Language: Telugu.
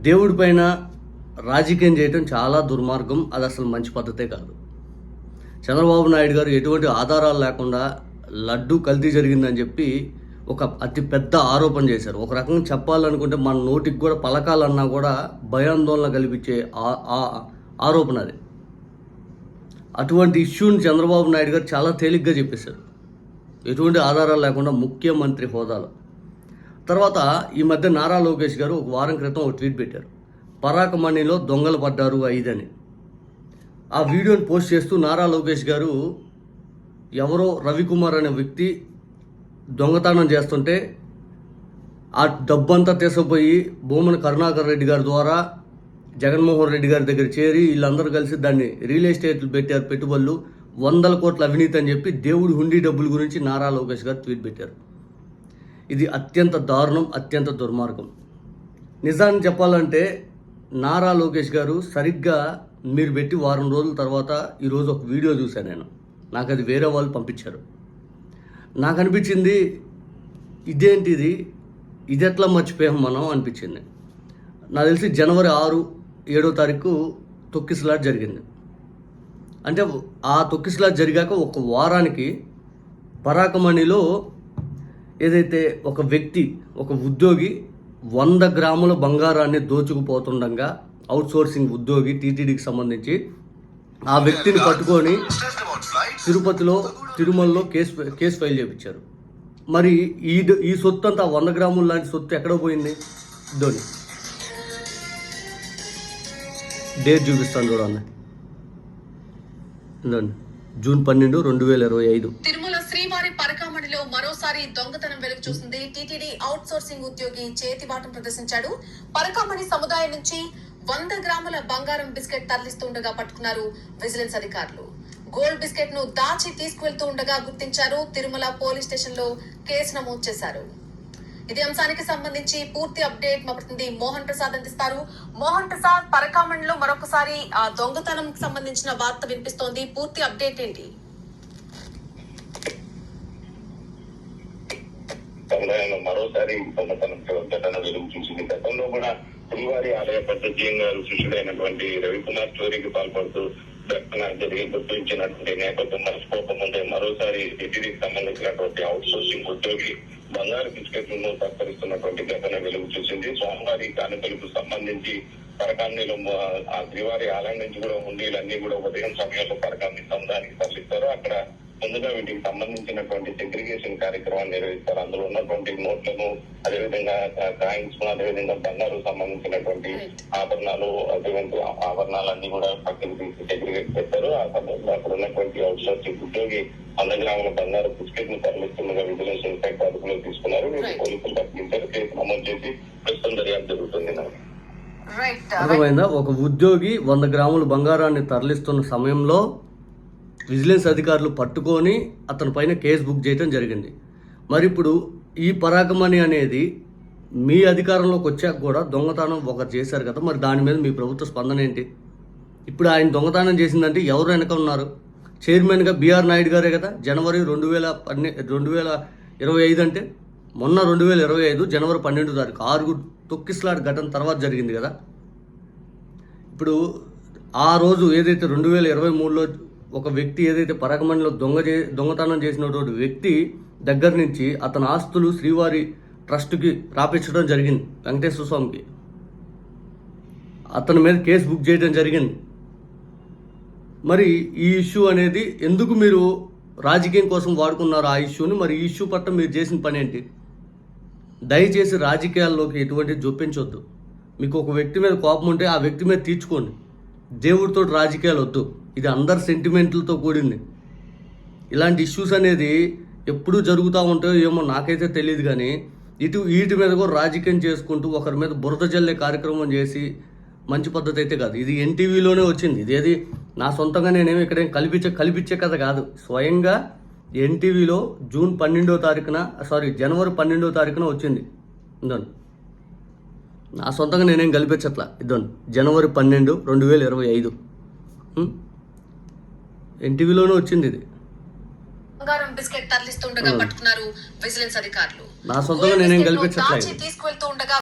దేవుడి పైన రాజకీయం చేయటం చాలా దుర్మార్గం అది అసలు మంచి పద్ధతే కాదు. చంద్రబాబు నాయుడు గారు ఎటువంటి ఆధారాలు లేకుండా లడ్డు కల్తీ జరిగిందని చెప్పి ఒక అతి పెద్ద ఆరోపణ చేశారు. ఒక రకంగా చెప్పాలనుకుంటే మన నోటికి కూడా పలకాలన్నా కూడా భయాందోళన కల్పించే ఆ- ఆరోపణ అది. అటువంటి ఇష్యూని చంద్రబాబు నాయుడు గారు చాలా తేలిగ్గా చెప్పేశారు. ఎటువంటి ఆధారాలు లేకుండా ముఖ్యమంత్రి హోదాలో. తర్వాత ఈ మధ్య నారా లోకేష్ గారు ఒక వారం క్రితం ఒక ట్వీట్ పెట్టారు. పరాకమణిలో దొంగలు పడ్డారు ఐదని. ఆ వీడియోని పోస్ట్ చేస్తూ నారా లోకేష్ గారు ఎవరో రవికుమార్ అనే వ్యక్తి దొంగతనం చేస్తుంటే ఆ డబ్బంతా తీసుకుపోయి భూమన కరుణాకర్ రెడ్డి గారి ద్వారా జగన్మోహన్ రెడ్డి గారి దగ్గర చేరి వీళ్ళందరూ కలిసి దాన్ని రియల్ ఎస్టేట్లు పెట్టారు పెట్టుబడులు. వందల కోట్ల అవినీతి అని చెప్పి దేవుడి హుండీ డబ్బుల గురించి నారా లోకేష్ గారు ట్వీట్ పెట్టారు. ఇది అత్యంత దారుణం అత్యంత దుర్మార్గం. నిజాన్ని చెప్పాలంటే నారా లోకేష్ గారు సరిగ్గా మీరు పెట్టి వారం రోజుల తర్వాత ఈరోజు ఒక వీడియో చూశాను నేను. నాకు అది వేరే వాళ్ళు పంపించారు. నాకు అనిపించింది ఇదేంటిది? ఇది ఎట్లా మర్చిపోయాం మనం అనిపించింది. నాకు తెలిసి జనవరి ఆరు ఏడో తారీఖు తొక్కిసలాట్ జరిగింది. అంటే ఆ తొక్కిసలాట్ జరిగాక ఒక వారానికి పరాకమణిలో ఏదైతే ఒక వ్యక్తి ఒక ఉద్యోగి వంద గ్రాముల బంగారాన్ని దోచుకుపోతుండగా అవుట్ సోర్సింగ్ ఉద్యోగి టీటీడీకి సంబంధించి ఆ వ్యక్తిని పట్టుకొని తిరుపతిలో తిరుమలలో కేసు కేసు ఫైల్ చేయించారు మరి ఈ ఈ సొత్తు అంతా వంద గ్రాముల లాంటి సొత్తు ఎక్కడ పోయింది? ధోని డేట్ చూపిస్తాను చూడండి ధోని జూన్ పన్నెండు రెండు వేల ఇరవై ఐదు. మరోసారి దొంగతనం వెలుగు చూసింది టీటీడీ అవుట్ సోర్సింగ్ ఉద్యోగి చేతివాటం ప్రదర్శించాడు. పరకామణి సముదాయం నుంచి వంద గ్రాముల బంగారం బిస్కెట్ తరలిస్తుండగా పట్టుకున్నారు విజిలెన్స్ అధికారులు. గోల్డ్ బిస్కెట్ను దాచి తీసుకువెళ్తూ ఉండగా గుర్తించారు తిరుమల పోలీస్ స్టేషన్లో కేసు నమోదు చేశారు. ఇదే అంశానికి సంబంధించి పూర్తి అప్డేట్ మా ప్రతినిధి మోహన్ ప్రసాద్ అందిస్తారు. మోహన్ ప్రసాద్ పరకామణిలో మరొకసారి ఆ దొంగతనం సంబంధించిన వార్త వినిపిస్తోంది. పూర్తి అప్డేట్ ఏంటి? సముదాయంలో మరోసారి ఘటన వెలుగు చూసింది. గతంలో కూడా శ్రీవారి ఆలయ పద్ధతి గారు శిష్యుడైనటువంటి రవికుమార్ చోరీకి పాల్పడుతూ ఘటన జరిగి గుర్తించినటువంటి నేపథ్యం మర్చిపోకముందే మరోసారి టిటిడికి సంబంధించినటువంటి అవుట్ సోర్సింగ్ ఉద్యోగి బంగారు బిస్కెట్లను సత్కరిస్తున్నటువంటి ఘటన వెలుగు చూసింది. స్వామివారి కానుకలకు సంబంధించి పరకాన్నిలో ఆ శ్రీవారి ఆలయం నుంచి కూడా ఉండేలన్నీ కూడా ఉదయం సమయంలో పరకాన్ని సముదానికి తరలిస్తారు. అక్కడ ముందుగా వీటికి సంబంధించినటువంటి సెగ్రిగేషన్ కార్యక్రమాన్ని నిర్వహిస్తారు. అందులో ఉన్నటువంటి నోట్లను అదేవిధంగా కాయిన్స్ అదేవిధంగా బంగారు సంబంధించినటువంటి ఆభరణాలు అటువంటి ఆభరణాలన్నీ కూడా పక్కన తీసి సెగ్రిగేట్ చేస్తారు. ఆ సమయంలో అక్కడ ఉన్నటువంటి అవుట్ సోర్సింగ్ ఉద్యోగి వంద గ్రాముల బంగారు బిస్కెట్ను తరలిస్తుండగా విజిలెన్స్ ఇన్స్పెక్టర్ అదుపులో తీసుకున్నారు. వీళ్ళు Right. పోలీసులు తప్పించారు కేసు నమోదు చేసి ప్రస్తుతం దర్యాప్తు జరుగుతుంది. అర్థమైందా? ఒక ఉద్యోగి వంద గ్రాముల బంగారాన్ని తరలిస్తున్న సమయంలో విజిలెన్స్ అధికారులు పట్టుకొని అతని పైన కేసు బుక్ చేయడం జరిగింది. మరి ఇప్పుడు ఈ పరాగమణి అనేది మీ అధికారంలోకి వచ్చాక కూడా దొంగతనం ఒకరు చేశారు కదా మరి దాని మీద మీ ప్రభుత్వ స్పందన ఏంటి? ఇప్పుడు ఆయన దొంగతనం చేసిందంటే ఎవరు వెనక ఉన్నారు? చైర్మన్గా బీఆర్ నాయుడు గారే కదా జనవరి రెండు వేల పన్నె రెండు వేల ఇరవై ఐదు అంటే? మొన్న రెండు వేల ఇరవై ఐదు జనవరి పన్నెండు తారీఖు ఆరుగురు తొక్కిస్లాట్ ఘటన తర్వాత జరిగింది కదా. ఇప్పుడు ఆ రోజు ఏదైతే రెండు వేల ఇరవై మూడులో ఒక వ్యక్తి ఏదైతే పరగమణిలో దొంగ చే దొంగతనం చేసినటువంటి వ్యక్తి దగ్గర నుంచి అతని ఆస్తులు శ్రీవారి ట్రస్ట్కి రాపించడం జరిగింది వెంకటేశ్వర స్వామికి. అతని మీద కేసు బుక్ చేయడం జరిగింది. మరి ఈ ఇష్యూ అనేది ఎందుకు మీరు రాజకీయం కోసం వాడుకున్నారు ఆ ఇష్యూని? మరి ఈ ఇష్యూ పట్ల మీరు చేసిన పని ఏంటి? దయచేసి రాజకీయాల్లోకి ఎటువంటి చూపించవద్దు మీకు ఒక వ్యక్తి మీద కోపం ఉంటే ఆ వ్యక్తి మీద తీర్చుకోండి. దేవుడితో రాజకీయాలు వద్దు. ఇది అందరి సెంటిమెంట్లతో కూడింది. ఇలాంటి ఇష్యూస్ అనేది ఎప్పుడు జరుగుతూ ఉంటాయో ఏమో నాకైతే తెలియదు కానీ ఇటు వీటి మీద కూడా రాజకీయం చేసుకుంటూ ఒకరి మీద బురద జల్లే కార్యక్రమం చేసి మంచి పద్ధతి అయితే కాదు. ఇది ఎన్టీవీలోనే వచ్చింది. ఇదేది నా సొంతంగా నేనేమి ఇక్కడ కల్పించే కల్పించే కథ కాదు. స్వయంగా ఎన్టీవీలో జూన్ పన్నెండో తారీఖున సారీ జనవరి పన్నెండో తారీఖున వచ్చింది. ఇదండి నా సొంతంగా నేనేం కల్పించట్లా? ఇదండి జనవరి పన్నెండు రెండు వేల ఇరవై ఐదు. ఎన్టీవీలోనే వచ్చింది ఇది. బంగారం బిస్కెట్ తరలిస్తుండగా పట్టుకున్నారు విజిలెన్స్ అధికారులు. నా సొంతంగా నేనేం కల్పించట్లేదు తీసుకువెళ్తూ ఉండగా